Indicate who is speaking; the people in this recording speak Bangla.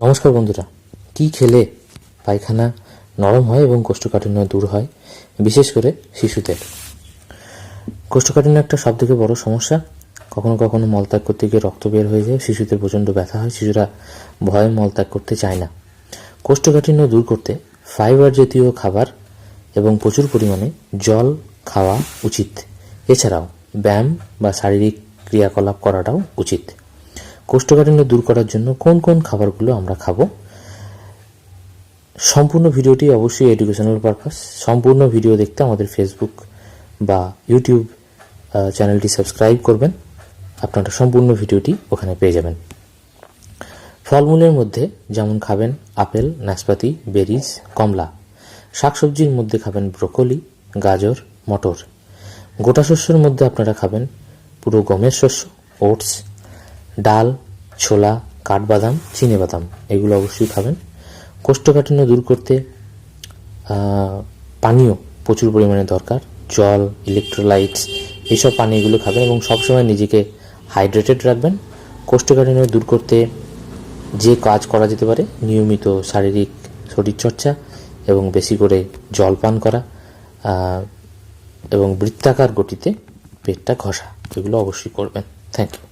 Speaker 1: নমস্কার বন্ধুরা। কি খেলে পায়খানা নরম হয় এবং কোষ্ঠকাঠিন্য দূর হয়, বিশেষ করে শিশুদের? কোষ্ঠকাঠিন্য একটা সব থেকে বড় সমস্যা। কখনো কখনো মলত্যাগ করতে গিয়ে রক্ত বের হয়ে যায়, শিশুদের প্রচণ্ড ব্যথা হয়, শিশুরা ভয়ে মলত্যাগ করতে চায় না। কোষ্ঠকাঠিন্য দূর করতে ফাইবার জাতীয় খাবার এবং প্রচুর পরিমাণে জল খাওয়া উচিত। এছাড়াও ব্যায়াম বা শারীরিক ক্রিয়াকলাপ করাটাও উচিত। কোষ্ঠকাঠিন্য দূর করার জন্য কোন কোন খাবারগুলো আমরা খাব, সম্পূর্ণ ভিডিওটি অবশ্যই এডুকেশনাল পারপাস সম্পূর্ণ ভিডিও দেখতে আমাদের ফেসবুক বা ইউটিউব চ্যানেলটি সাবস্ক্রাইব করবেন, আপনারা সম্পূর্ণ ভিডিওটি ওখানে পেয়ে যাবেন। ফলমূলের মধ্যে যেমন খাবেন আপেল, নাশপাতি, বেরিজ, কমলা, শাকসবজির মধ্যে খাবেন ব্রোকলি, গাজর, মটর। গোটা শস্যের মধ্যে আপনারা খাবেন পুরো গমের শস্য, ওটস ডাল, ছোলা, কাঠবাদাম বাদাম এগুলো অবশ্যই খাবেন। কোষ্ঠকাঠিন্য দূর করতে পানীয় প্রচুর পরিমাণে দরকার। জল ইলেকট্রোলাইটস এইসব পানীয়গুলো খাবেন এবং সবসময় নিজেকে হাইড্রেটেড রাখবেন। কোষ্ঠকাঠিন্য দূর করতে যে কাজ করা যেতে পারে, নিয়মিত শারীরিক শরীরচর্চা এবং বেশি করে জল পান করা এবং বৃত্তাকার গতিতে পেটটা ঘষা, এগুলো অবশ্যই করবেন। Thank you